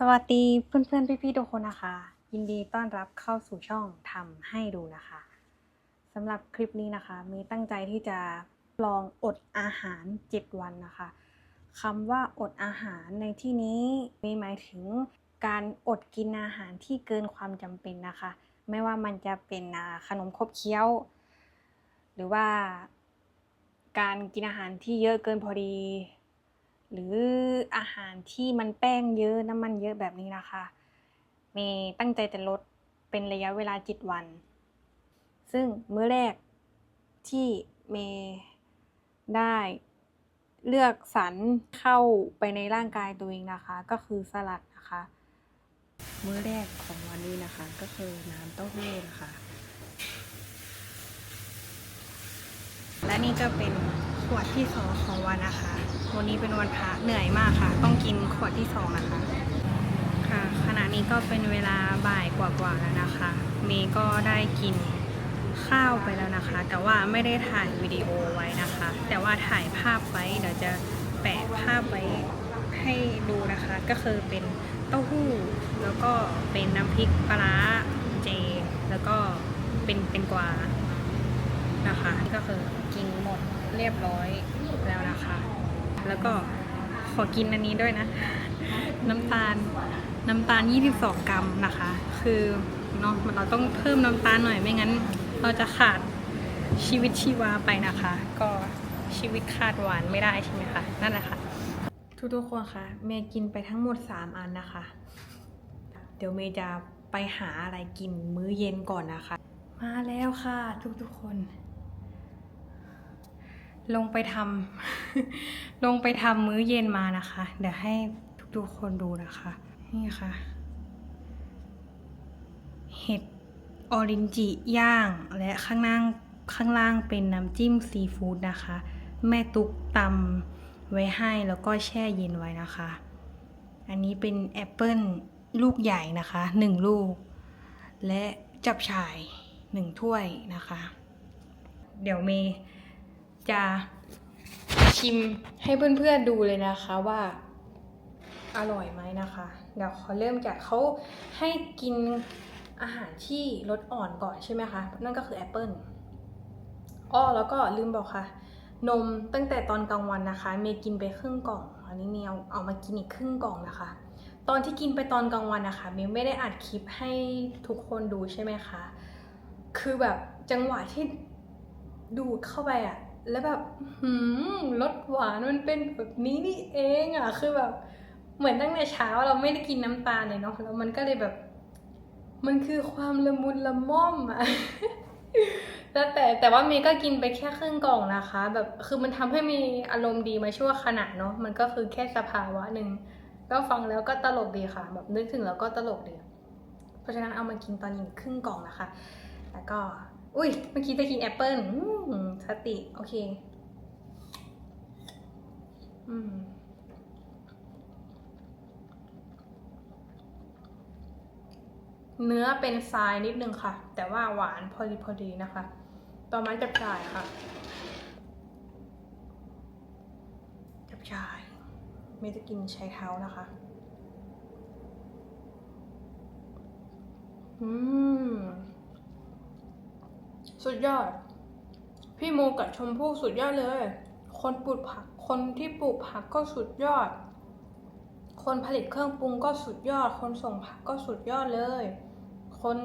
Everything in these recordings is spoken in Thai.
สวัสดีเพื่อนๆพี่ๆทุกคนนะคะ ยินดีต้อนรับเข้าสู่ช่องทำให้ดูนะคะสำหรับคลิปนี้นะคะ มีตั้งใจที่จะลองอดอาหาร 7 วันนะคะคำว่าอดอาหารในที่นี้มีหมายถึงการอดกินอาหารที่เกินความจำเป็นนะคะ ไม่ว่ามันจะเป็นขนมครบเคี้ยว หรือว่าการกินอาหารที่เยอะเกินพอดี หรืออาหารที่มันแป้งเยอะน้ำมันเยอะแบบนี้นะคะเมย์ตั้งใจจะลดเป็นระยะเวลาจิตวัน ซึ่งมื้อแรกที่เมย์ได้เลือกสรรเข้าไปในร่างกายตัวเองนะคะ ก็คือสลัดนะคะ มื้อแรกของวันนี้นะคะ ก็คือน้ำเต้าหู้นะคะ และนี่ก็เป็นขวดที่สองของวันนะคะ วันนี้เป็นวันพระเหนื่อยมากค่ะ ต้องกินขวดที่สองนะคะ ค่ะ ขณะนี้ก็เป็นเวลาบ่ายกว่าๆแล้วนะคะ เมย์ก็ได้กินข้าวไปแล้วนะคะ แต่ว่าไม่ได้ถ่ายวิดีโอไว้นะคะ แต่ว่าถ่ายภาพไว้เดี๋ยวจะแปะภาพไว้ให้ดูนะคะ ก็คือเป็นเต้าหู้ แล้วก็เป็นน้ำพริกปลาเจ แล้วก็เป็นเป็นกวานะคะก็คือกินหมดเรียบร้อย แล้วก็ขอกินอันนี้ด้วยนะ น้ำตาลน้ำตาล 22 กรัมนะคะ คือเนาะเราต้องเพิ่มน้ำตาลหน่อยไม่งั้น เราจะขาดชีวิตชีวาไปนะคะ ก็ชีวิตขาดหวานไม่ได้ใช่ไหมคะนั่นแหละค่ะ ทุกๆคนคะเมย์กินไปทั้งหมด 3 อันนะคะ เดี๋ยวเมย์จะไปหาอะไรกินมื้อเย็นก่อนนะคะ มาแล้วค่ะทุกๆคน ลงไปทำลงไปทำมื้อเย็นมานะคะ เดี๋ยวให้ทุกๆคนดูนะคะ นี่ค่ะ เห็ดออรินจิย่างและข้างล่างข้างล่างเป็นน้ำจิ้มซีฟู้ดนะคะ แม่ตุ๊กตำไว้ให้แล้วก็แช่เย็นไว้นะคะ อันนี้เป็นแอปเปิลลูกใหญ่นะคะหนึ่งลูก และจับฉ่ายหนึ่งถ้วยนะคะ เดี๋ยวเมย์ จะชิมให้เพื่อนๆดูเลยนะคะว่าอร่อยไหมนะคะ เดี๋ยวขอเริ่มจากเขาให้กินอาหารที่รสอ่อนก่อนใช่ไหมคะ นั่นก็คือแอปเปิลอ้อแล้วก็ลืมบอกค่ะ นมตั้งแต่ตอนกลางวันนะคะ เมย์กินไปครึ่งกล่องอันนี้เมย์เอาเอามากินอีกครึ่งกล่องนะคะ ตอนที่กินไปตอนกลางวันนะคะ เมย์ไม่ได้อัดคลิปให้ทุกคนดูใช่ไหมคะ คือแบบจังหวะที่ดูดเข้าไปอะ แล้วแบบหืมรสหวานมันเป็นแบบนี้นี่เองอะคือแบบเหมือนตั้งแต่เช้าเราไม่ได้กินน้ำตาลเลยเนาะแล้วมันก็เลยแบบ มันคือความละมุนละม่อมอะแล้วแต่แต่ว่าเมย์ก็กินไปแค่ครึ่งกล่องนะคะ แบบคือมันทำให้มีอารมณ์ดีมาชั่วขณะเนาะมันก็คือแค่สภาวะหนึ่งก็ฟังแล้วก็ตลกดีค่ะ แบบนึกถึงแล้วก็ตลกดี เพราะฉะนั้นเอามากินตอนนี้ครึ่งกล่องนะคะ แล้วก็ อุ้ยเมื่อกี้จะกินแอปเปิ้ลอืม สติ โอเค อืมเนื้อเป็นทรายนิดนึงค่ะ แต่ว่าหวานพอดีพอดีนะคะ ต่อมาจับจ่ายค่ะ จับจ่าย ไม่จะกินใช้เท้านะคะ อืม สุดยอด พี่โมกับชมพู่สุดยอดเลย คนปลูกผัก คนที่ปลูกผักก็สุดยอด คนผลิตเครื่องปรุงก็สุดยอด คนส่งผักก็สุดยอดเลย คน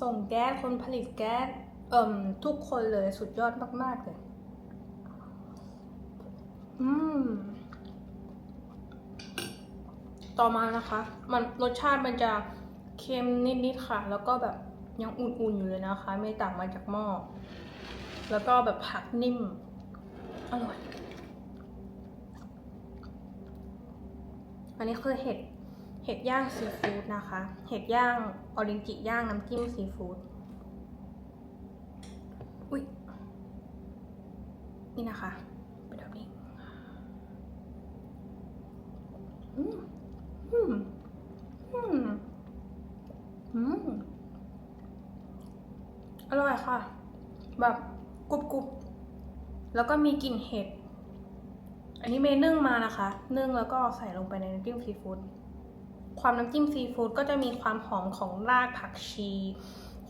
ส่งแก๊ส คนผลิตแก๊ส เอ่มทุกคนเลยสุดยอดมาก ๆ เลย อืม ต่อมานะคะ มันรสชาติมันจะเค็มนิดๆค่ะ แล้วก็แบบยังอุ่นๆอยู่เลยนะคะ ไม่ต่างมาจากหม้อ แล้วก็แบบผักนิ่ม อร่อย อันนี้คือเห็ด เห็ดย่างซีฟู้ดนะคะ เห็ดย่างออรินจิย่างน้ำจิ้มซีฟู้ด อุ้ยนี่นะคะเป็นแบบนี้อืมอืมอืมอืมอร่อยค่ะ แบบ กรุบกรุบแล้วก็มีกลิ่นเห็ด อันนี้เมย์นึ่งมานะคะ นึ่งแล้วก็ใส่ลงไปในน้ำจิ้มซีฟู้ด ความน้ำจิ้มซีฟู้ดก็จะมีความหอมของรากผักชี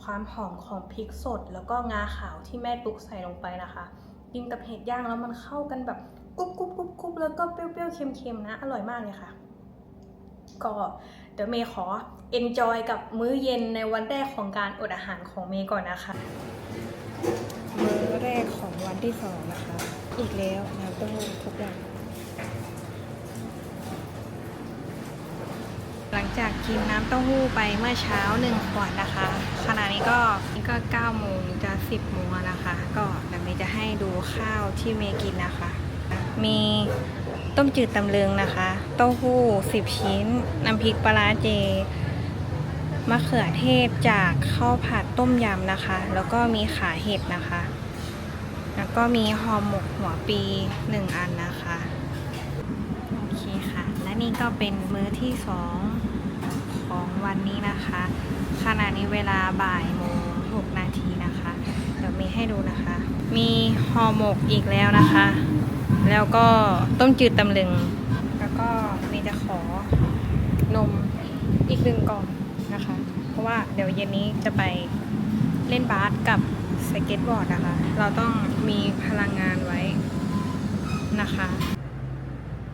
ความหอมของพริกสด แล้วก็งาขาวที่แม่ตุ๊กใส่ลงไปนะคะกินกับเห็ดย่างแล้วมันเข้ากันแบบกรุบกรุบกรุบกรุบแล้วก็เปรี้ยวๆเค็มๆนะ อร่อยมากเลยค่ะ ก็เดี๋ยวเมย์ขอ enjoy กับมื้อเย็นในวันแรกของการอดอาหารของเมย์ก่อนนะคะ มื้อแรกของวันที่สองนะคะ อีกแล้วน้ำเต้าหู้ทุกอย่าง หลังจากกินน้ำเต้าหู้ไปเมื่อเช้าหนึ่งขวดนะคะ ขณะนี้ก็นี่ก็9โมงจะ10โมงนะคะ ก็เดี๋ยวเมย์จะให้ดูข้าวที่เมย์กินนะคะ มีต้มจืดตำลึงนะคะ เต้าหู้ 10 ชิ้น น้ำพริกปลาร้าเจ มะเขือเทศจากข้าวผัดต้มยำนะคะ แล้วก็มีขาเห็ดนะคะ แล้วก็มีห่อหมกหัวปีหนึ่งอันนะคะ โอเคค่ะ และนี่ก็เป็นมื้อที่สองของวันนี้นะคะ ขณะนี้เวลาบ่ายโมงหกนาทีนะคะ เดี๋ยวมีให้ดูนะคะ มีห่อหมกอีกแล้วนะคะ แล้วก็ต้มจืดตำลึง แล้วก็มีจะขอนมอีกหนึ่งกล่อง นะคะ เพราะว่าเดี๋ยวเย็นนี้จะไปเล่นบาสกับสเก็ตบอร์ดนะคะ เราต้องมีพลังงานไว้นะคะ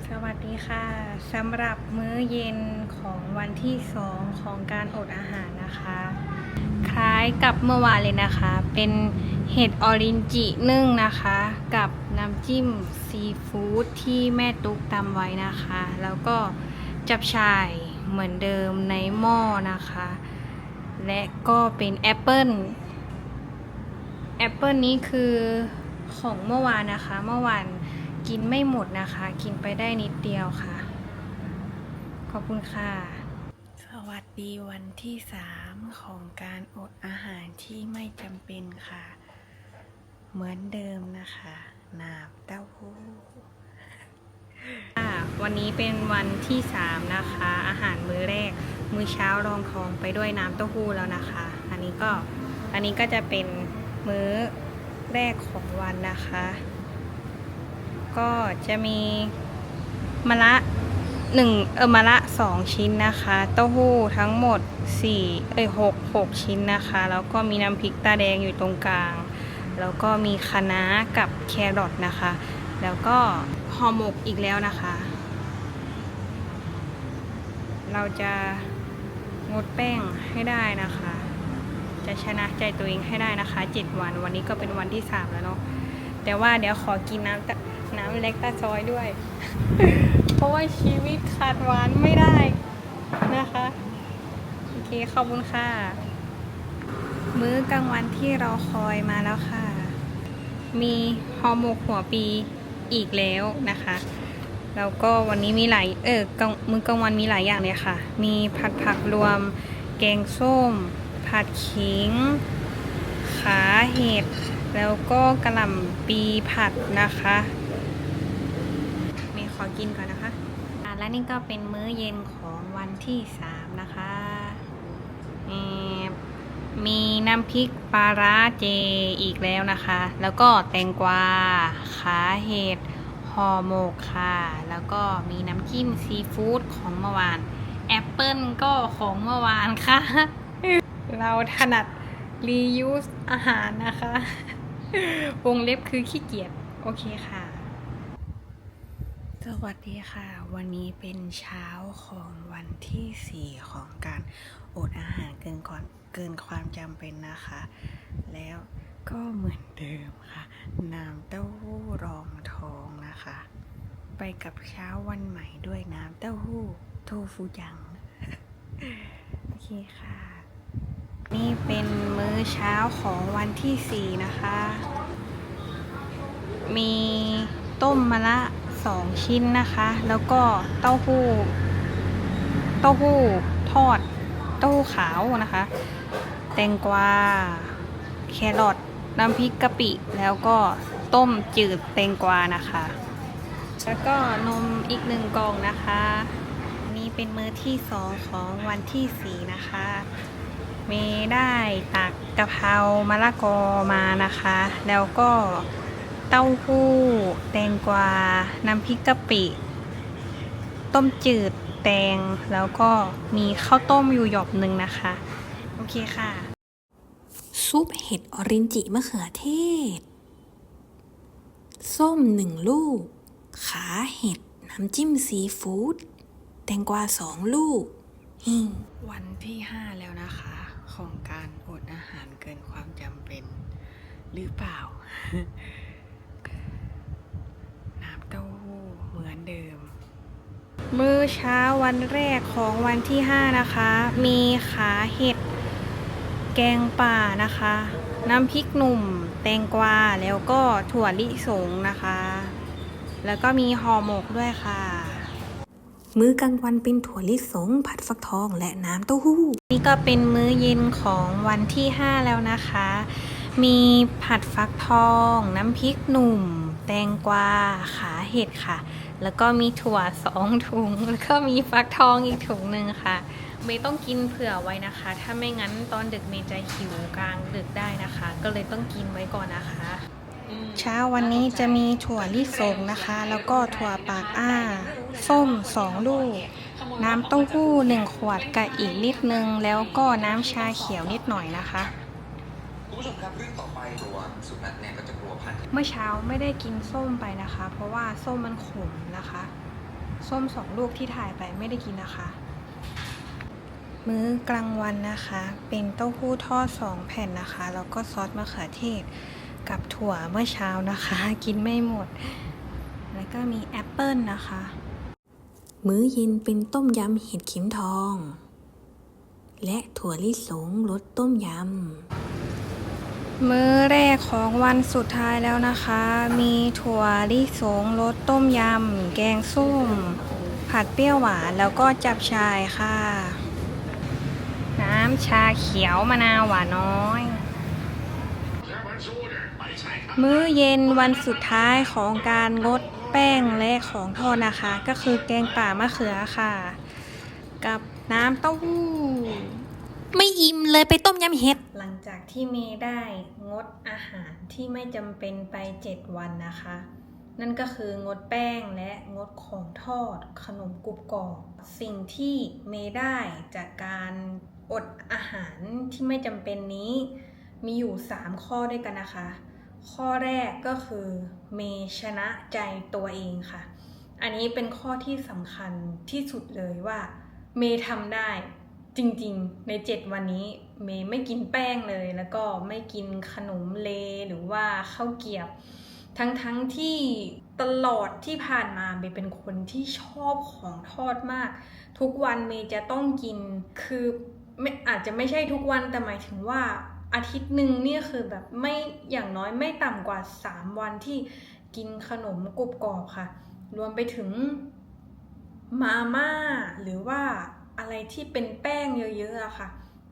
สวัสดีค่ะสำหรับมื้อเย็นของวันที่สองของการอดอาหารนะคะ คล้ายกับเมื่อวานเลยนะคะ เป็นเห็ดออรินจินึ่งนะคะ กับน้ำจิ้มซีฟู้ดที่แม่ตุ๊กตำไว้นะคะ แล้วก็จับชาย เหมือนเดิมในหม้อนะคะ และก็เป็นแอปเปิลแอปเปิลนี้คือของเมื่อวานนะคะ เมื่อวานกินไม่หมดนะคะ กินไปได้นิดเดียวค่ะ ขอบคุณค่ะ สวัสดีวันที่สามของการอดอาหารที่ไม่จำเป็นค่ะ เหมือนเดิมนะคะน้ำเต้าหู้ค่ะวันนี้เป็นวันที่สามนะคะอาหารมื้อ แรก มื้อเช้ารองท้องไปด้วยน้ำเต้าหู้แล้วนะคะ อันนี้ก็อันนี้ก็จะเป็นมื้อแรกของวันนะคะ ก็จะมีมะละหนึ่งเออมะละสองชิ้นนะคะ เต้าหู้ทั้งหมดสี่เอ้ยหกหกชิ้นนะคะ แล้วก็มีน้ำพริกตาแดงอยู่ตรงกลาง แล้วก็มีคะน้ากับแครอทนะคะ แล้วก็ห่อหมกอีกแล้วนะคะ เราจะงดแป้งให้ได้นะคะ จะชนะใจตัวเองให้ได้นะคะเจ็ดวัน วันนี้ก็เป็นวันที่สามแล้วเนาะแต่ว่าเดี๋ยวขอกินน้ำน้ำเล็กตาซอยด้วย เพราะว่าชีวิตขาดหวานไม่ได้นะคะโอเคขอบคุณค่ะ มื้อกลางวันที่เราคอยมาแล้วค่ะ มีฮอหมกหัวปีอีกแล้วนะคะ แล้วก็วันนี้มีหลายเออมื้อกลางวันมีหลายอย่างเลยค่ะ มีผัดผักรวม แกงส้ม ผัดขิง ขาเห็ด แล้วก็กระหล่ำปีผัดนะคะเมย์ขอกินก่อนนะคะอะและนี่ก็เป็นมื้อเย็นของวันที่สามนะคะมีน้ำพริกปลาร้าเจอีกแล้วนะคะ แล้วก็แตงกวา ขาเห็ด ห่อหมกค่ะ แล้วก็มีน้ำจิ้มซีฟู้ดของเมื่อวาน แอปเปิลก็ของเมื่อวานค่ะ เราถนัด reuse อาหารนะคะ วงเล็บคือขี้เกียจ โอเคค่ะ สวัสดีค่ะ วันนี้เป็นเช้าของวันที่สี่ของการอดอาหารเกินก่อนเกินความจำเป็นนะคะ แล้วก็เหมือนเดิมค่ะ น้ำเต้าหู้รองทอง ไปกับเช้าวันใหม่ด้วยน้ำเต้าหู้โทฟูจัง โอเคค่ะ นี่เป็นมื้อเช้าของวันที่สี่นะคะ มีต้มมะละสองชิ้นนะคะ แล้วก็เต้าหู้ เต้าหู้ทอด เต้าหู้ขาวนะคะ แตงกวา แครอทน้ำพริกกะปิ แล้วก็ต้มจืดแตงกวานะคะ แล้วก็นมอีกหนึ่งกล่องนะคะ นี่เป็นมื้อที่สองของวันที่สี่นะคะ เมย์ได้ตักกะเพรามะละกอมานะคะ แล้วก็เต้าหู้ แตงกวา น้ำพริกกะปิ ต้มจืดแตง แล้วก็มีข้าวต้มอยู่หยอบหนึ่งนะคะ โอเคค่ะ ซุปเห็ดออรินจิมะเขือเทศ ส้มหนึ่งลูก ขาเห็ด น้ำจิ้มซีฟู้ดแตงกวาสองลูก วันที่ห้าแล้วนะคะ ของการอดอาหารเกินความจำเป็น หรือเปล่า น้ำเต้าหู้เหมือนเดิม มื้อเช้าวันแรกของวันที่ 5 นะคะ มีขาเห็ด แกงป่านะคะ น้ำพริกหนุ่ม แตงกวาแล้วก็ถั่วลิสงนะคะ แล้วก็มีห่อหมกด้วยค่ะ มื้อกลางวันเป็นถั่วลิสง ผัดฟักทองและน้ำเต้าหู้ นี่ก็เป็นมื้อเย็นของวันที่ 5 แล้วนะคะ มีผัดฟักทอง น้ำพริกหนุ่ม แตงกวาขาเห็ดค่ะ แล้วก็มีถั่วสองถุง แล้วก็มีฟักทองอีกถุงหนึ่งค่ะเมย์ต้องกินเผื่อไว้นะคะ ถ้าไม่งั้นตอนดึกเมย์จะหิวกลางดึกได้นะคะ ก็เลยต้องกินไว้ก่อนนะคะ เช้าวันนี้จะมีถั่วลิสงนะคะ แล้วก็ถั่วปากอ้า ส้มสองลูก น้ำเต้าหู้หนึ่งขวดกับอีกนิดนึง แล้วก็น้ำชาเขียวนิดหน่อยนะคะคุณผู้ชมครับเรื่องต่อไปตัวสุนัขเนี่ยก็จะกลัวพันธุ์เมื่อเช้าไม่ได้กินส้มไปนะคะ เพราะว่าส้มมันขมนะคะ ส้มสองลูกที่ถ่ายไปไม่ได้กินนะคะ มื้อกลางวันนะคะ เป็นเต้าหู้ทอดสองแผ่นนะคะ แล้วก็ซอสมะเขือเทศ กับถั่วเมื่อเช้านะคะ กินไม่หมด แล้วก็มีแอปเปิลนะคะ มื้อเย็นเป็นต้มยำเห็ดเข็มทอง และถั่วลิสงรสต้มยำ มื้อแรกของวันสุดท้ายแล้วนะคะ มีถั่วลิสงรสต้มยำ แกงส้ม ผัดเปรี้ยวหวานแล้วก็จับชายค่ะ น้ำชาเขียวมะนาวหวานน้อย มื้อเย็นวันสุดท้ายของการงดแป้งและของทอดนะคะ ก็คือแกงป่ามะเขือค่ะ กับน้ำเต้าหู้ไม่อิ่มเลยไปต้มยำเห็ด หลังจากที่เมย์ได้งดอาหารที่ไม่จำเป็นไป7วันนะคะ นั่นก็คืองดแป้งและงดของทอด ขนมกรุบกรอบสิ่งที่เมย์ได้จากการอดอาหารที่ไม่จำเป็นนี้ มีอยู่ 3 ข้อด้วยกันนะคะ ข้อแรกก็คือเมชนะใจตัวเองค่ะ อันนี้เป็นข้อที่สำคัญที่สุดเลยว่า เมทำได้จริงๆ ใน 7 วันนี้เมย์ไม่กินแป้งเลย แล้วก็ไม่กินขนมเลหรือว่าข้าวเกรียบทั้งๆที่ตลอดที่ผ่านมาเมย์เป็นคนที่ชอบของทอดมาก ทุกวันเมย์จะต้องกินคือไม่อาจจะไม่ใช่ทุกวันแต่หมายถึงว่า อาทิตย์หนึ่งเนี่ยคือแบบไม่อย่างน้อยไม่ต่ำกว่า 3 วันที่กินขนมกรุบกรอบค่ะ รวมไปถึงมาม่าหรือว่าอะไรที่เป็นแป้งเยอะๆอะค่ะ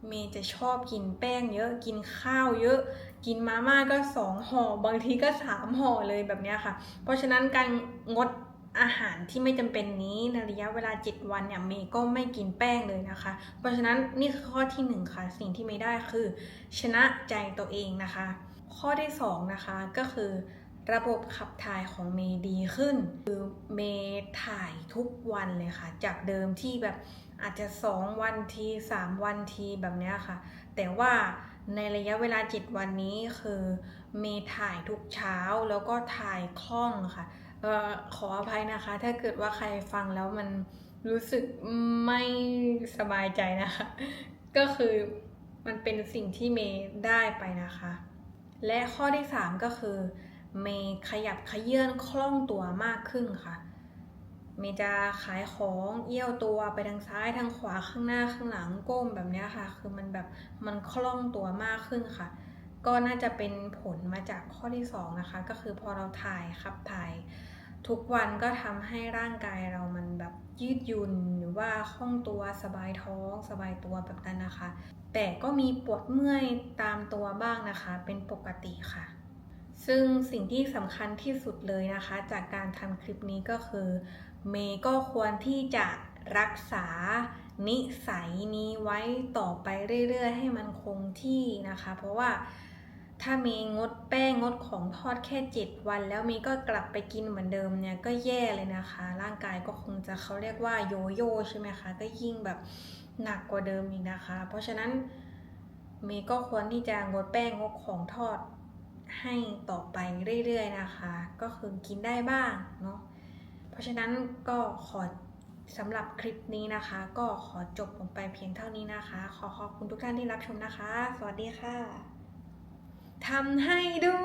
เมย์จะชอบกินแป้งเยอะกินข้าวเยอะ กินมาม่าก็สองห่อบางทีก็สามห่อเลยแบบนี้ค่ะ เพราะฉะนั้นการงด อาหารที่ไม่จำเป็นนี้ในระยะเวลา 7 วันเนี่ยเมย์ก็ไม่กินแป้งเลยนะคะ เพราะฉะนั้นนี่คือข้อที่หนึ่งค่ะ สิ่งที่เมย์ได้คือ ชนะใจตัวเองนะคะ ข้อที่สองนะคะก็คือ ระบบขับถ่ายของเมย์ดีขึ้น คือเมย์ถ่ายทุกวันเลยค่ะ จากเดิมที่แบบอาจจะ 2 วันที 3 วันทีแบบนี้ค่ะ แต่ว่าในระยะเวลา 7 วันนี้คือเมย์ถ่ายทุกเช้าแล้วก็ถ่ายคล่องค่ะ ขออภัยนะคะ ถ้าเกิดว่าใครฟังแล้วมันรู้สึกไม่สบายใจนะคะ ก็คือมันเป็นสิ่งที่เมย์ได้ไปนะคะ และข้อที่ 3 ก็คือเมย์ขยับขยื่นคล่องตัวมากขึ้นค่ะ เมย์จะขายของเอี้ยวตัวไปทางซ้ายทางขวาข้างหน้าข้างหลังก้มแบบนี้ค่ะ คือมันแบบมันคล่องตัวมากขึ้นค่ะ ก็น่าจะเป็นผลมาจากข้อที่สองนะคะ ก็คือพอเราถ่ายขับถ่าย ทุกวันก็ทำให้ร่างกายเรามันแบบยืดหยุ่นหรือว่าคล่องตัวสบายท้อง สบายตัวแบบนั้นนะคะ แต่ก็มีปวดเมื่อยตามตัวบ้างนะคะ เป็นปกติค่ะ ซึ่งสิ่งที่สำคัญที่สุดเลยนะคะ จากการทำคลิปนี้ก็คือ เมย์ก็ควรที่จะรักษานิสัยนี้ไว้ต่อไปเรื่อยๆ ให้มันคงที่นะคะ เพราะว่า ถ้ามีงดแป้งงดของทอดแค่ 7 วัน แล้วมีก็กลับไปกินเหมือนเดิมเนี่ยก็แย่เลยนะคะ ร่างกายก็คงจะเขาเรียกว่าโยโย่ใช่ไหมคะก็ยิ่งแบบหนักกว่าเดิมอีกนะคะ เพราะฉะนั้นเมย์ก็ควรที่จะงดแป้งงดของทอดให้ต่อไปเรื่อยๆนะคะ ก็คือกินได้บ้างเนาะเพราะฉะนั้นก็ขอสำหรับคลิปนี้นะคะ ก็ขอจบลงไปเพียงเท่านี้นะคะ ขอขอบคุณทุกท่านที่รับชมนะคะ สวัสดีค่ะ ทำให้ดู